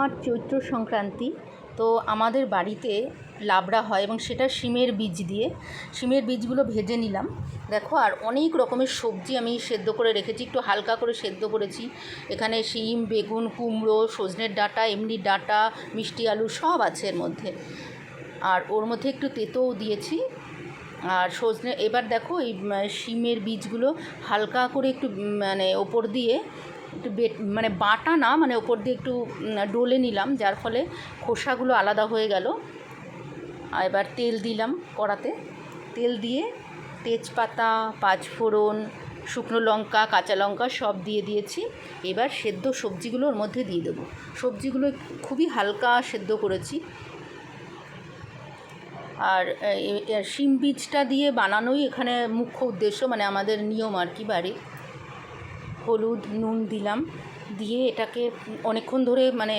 আর চৈত্র সংক্রান্তি, তো আমাদের বাড়িতে লাবড়া হয় এবং সেটা শিমের বীজ দিয়ে। শিমের বীজগুলো ভেজে নিলাম। দেখো, আর অনেক রকমের সবজি আমি সেদ্ধ করে রেখেছি, একটু হালকা করে সেদ্ধ করেছি। এখানে শিম, বেগুন, কুমড়ো, সজনের ডাঁটা, এমনি ডাটা, মিষ্টি আলু সব আছে এর মধ্যে। আর ওর মধ্যে একটু তেঁতোও দিয়েছি। আর সজনে, এবার দেখো, এই শিমের বীজগুলো হালকা করে একটু মানে ওপর দিয়ে একটু বেট মানে বাটা না মানে ওপর দিয়ে একটু ডলে নিলাম, যার ফলে খোসাগুলো আলাদা হয়ে গেল। এবার তেল দিলাম কড়াতে। তেল দিয়ে তেজপাতা, পাঁচফোড়ন, শুকনো লঙ্কা, কাঁচা লঙ্কা সব দিয়ে দিয়েছি। এবার সেদ্ধ সবজিগুলো ওর মধ্যে দিয়ে দেবো। সবজিগুলো খুবই হালকা সেদ্ধ করেছি। আর শিম বীজটা দিয়ে বানানোই এখানে মুখ্য উদ্দেশ্য মানে আমাদের নিয়ম আর কি বাড়ির। হলুদ নুন দিলাম। দিয়ে এটাকে অনেকক্ষণ ধরে মানে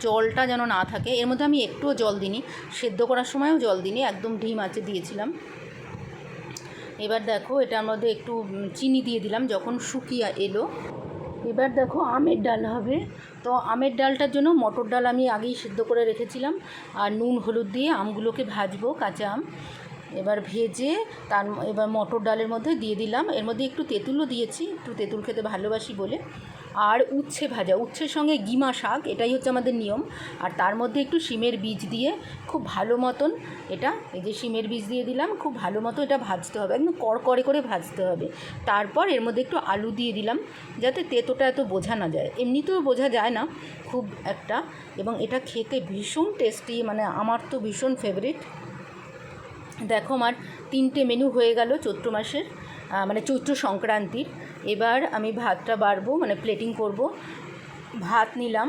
জলটা যেন না থাকে। এর মধ্যে আমি একটুও জল দিইনি। সেদ্ধ করার সময়ও জল দিইনি। একদম ঢিম আছে দিয়েছিলাম। এবার দেখো, এটার মধ্যে একটু চিনি দিয়ে দিলাম যখন শুকিয়ে এলো। এবার দেখো, আমের ডাল হবে। তো আমের ডালটার জন্য মটর ডাল আমি আগেই সিদ্ধ করে রেখেছিলাম। আর নুন, হলুদ দিয়ে আমগুলোকে ভাজবো, কাঁচা আম। এবার ভেজে তার এবার মটর ডালের মধ্যে দিয়ে দিলাম। এর মধ্যে একটু তেঁতুলও দিয়েছি, একটু তেঁতুল খেতে ভালোবাসি বলে। আর উচ্ছে ভাজা, উচ্ছের সঙ্গে গিমা শাক, এটাই হচ্ছে আমাদের নিয়ম। আর তার মধ্যে একটু শিমের বীজ দিয়ে খুব ভালো মতন এটা, এই যে শিমের বীজ দিয়ে দিলাম, খুব ভালো মতো এটা ভাজতে হবে, একদম কড়কড়ে করে ভাজতে হবে। তারপর এর মধ্যে একটু আলু দিয়ে দিলাম, যাতে তেতোটা এত বোঝা না যায়। এমনিতেও বোঝা যায় না খুব একটা, এবং এটা খেতে ভীষণ টেস্টি মানে আমার তো ভীষণ ফেভারিট দেখো আমার তিনটে মেনু হয়ে গেল চৈত্র মাসের মানে চৈত্র সংক্রান্তির। এবার আমি ভাতটা বাড়বো মানে প্লেটিং করব। ভাত নিলাম।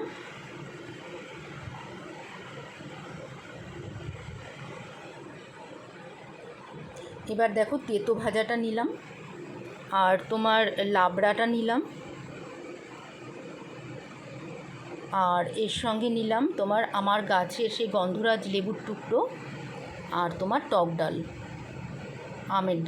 এবার দেখো তেতো ভাজাটা নিলাম। আর তোমার লাবড়াটা নিলাম। আর এর সঙ্গে নিলাম তোমার আমার গাছে সেই গন্ধরাজ লেবুর টুকরো। আর তোমার টক ডাল আমের ডাল।